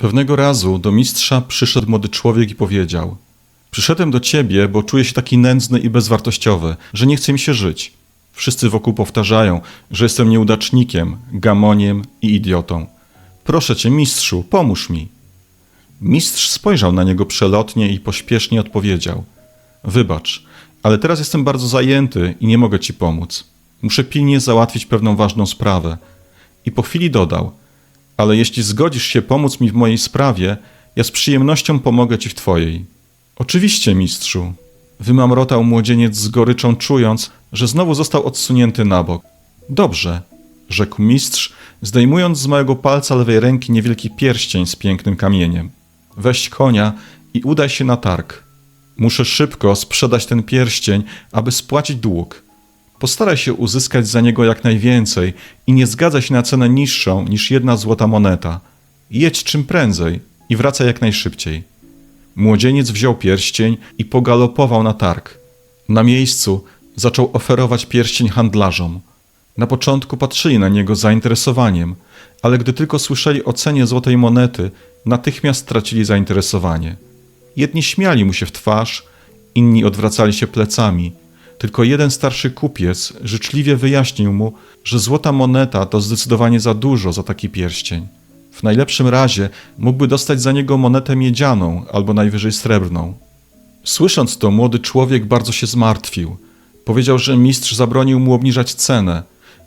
Pewnego razu do mistrza przyszedł młody człowiek i powiedział: Przyszedłem do ciebie, bo czuję się taki nędzny i bezwartościowy, że nie chce mi się żyć. Wszyscy wokół powtarzają, że jestem nieudacznikiem, gamoniem i idiotą. Proszę cię, mistrzu, pomóż mi. Mistrz spojrzał na niego przelotnie i pośpiesznie odpowiedział: Wybacz, ale teraz jestem bardzo zajęty i nie mogę ci pomóc. Muszę pilnie załatwić pewną ważną sprawę. I po chwili dodał: Ale jeśli zgodzisz się pomóc mi w mojej sprawie, ja z przyjemnością pomogę ci w twojej. Oczywiście, mistrzu. Wymamrotał młodzieniec z goryczą, czując, że znowu został odsunięty na bok. Dobrze, rzekł mistrz, zdejmując z małego palca lewej ręki niewielki pierścień z pięknym kamieniem. Weź konia i udaj się na targ. Muszę szybko sprzedać ten pierścień, aby spłacić dług. Postaraj się uzyskać za niego jak najwięcej i nie zgadzaj się na cenę niższą niż jedna złota moneta. Jedź czym prędzej i wracaj jak najszybciej. Młodzieniec wziął pierścień i pogalopował na targ. Na miejscu zaczął oferować pierścień handlarzom. Na początku patrzyli na niego zainteresowaniem, ale gdy tylko słyszeli o cenie złotej monety, natychmiast stracili zainteresowanie. Jedni śmiali mu się w twarz, inni odwracali się plecami. Tylko jeden starszy kupiec życzliwie wyjaśnił mu, że złota moneta to zdecydowanie za dużo za taki pierścień. W najlepszym razie mógłby dostać za niego monetę miedzianą albo najwyżej srebrną. Słysząc to, młody człowiek bardzo się zmartwił. Powiedział, że mistrz zabronił mu obniżać cenę.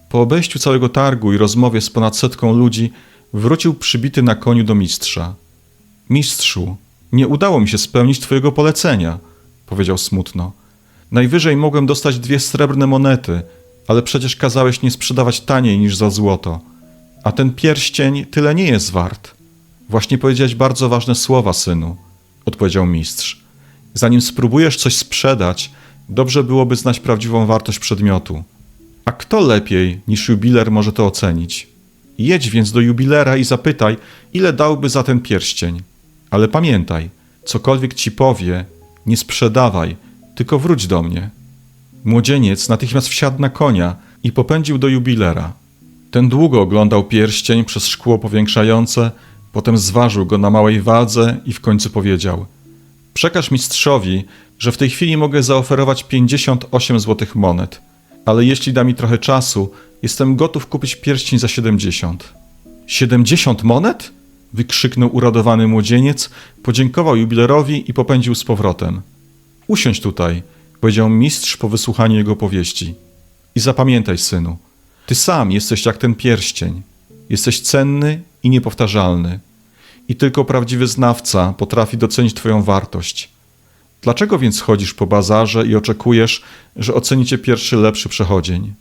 Po obejściu całego targu i rozmowie z ponad setką ludzi, wrócił przybity na koniu do mistrza. Mistrzu, nie udało mi się spełnić twojego polecenia, powiedział smutno. Najwyżej mogłem dostać dwie srebrne monety, ale przecież kazałeś nie sprzedawać taniej niż za złoto. A ten pierścień tyle nie jest wart. Właśnie powiedziałeś bardzo ważne słowa, synu, odpowiedział mistrz. Zanim spróbujesz coś sprzedać, dobrze byłoby znać prawdziwą wartość przedmiotu. A kto lepiej niż jubiler może to ocenić? Jedź więc do jubilera i zapytaj, ile dałby za ten pierścień. Ale pamiętaj, cokolwiek ci powie, nie sprzedawaj, tylko wróć do mnie. Młodzieniec natychmiast wsiadł na konia i popędził do jubilera. Ten długo oglądał pierścień przez szkło powiększające, potem zważył go na małej wadze i w końcu powiedział: Przekaż mistrzowi, że w tej chwili mogę zaoferować 58 złotych monet, ale jeśli da mi trochę czasu, jestem gotów kupić pierścień za 70. 70 monet? wykrzyknął uradowany młodzieniec, podziękował jubilerowi i popędził z powrotem. Usiądź tutaj, powiedział mistrz po wysłuchaniu jego powieści. I zapamiętaj, synu, ty sam jesteś jak ten pierścień. Jesteś cenny i niepowtarzalny. I tylko prawdziwy znawca potrafi docenić Twoją wartość. Dlaczego więc chodzisz po bazarze i oczekujesz, że ocenicie pierwszy lepszy przechodzień?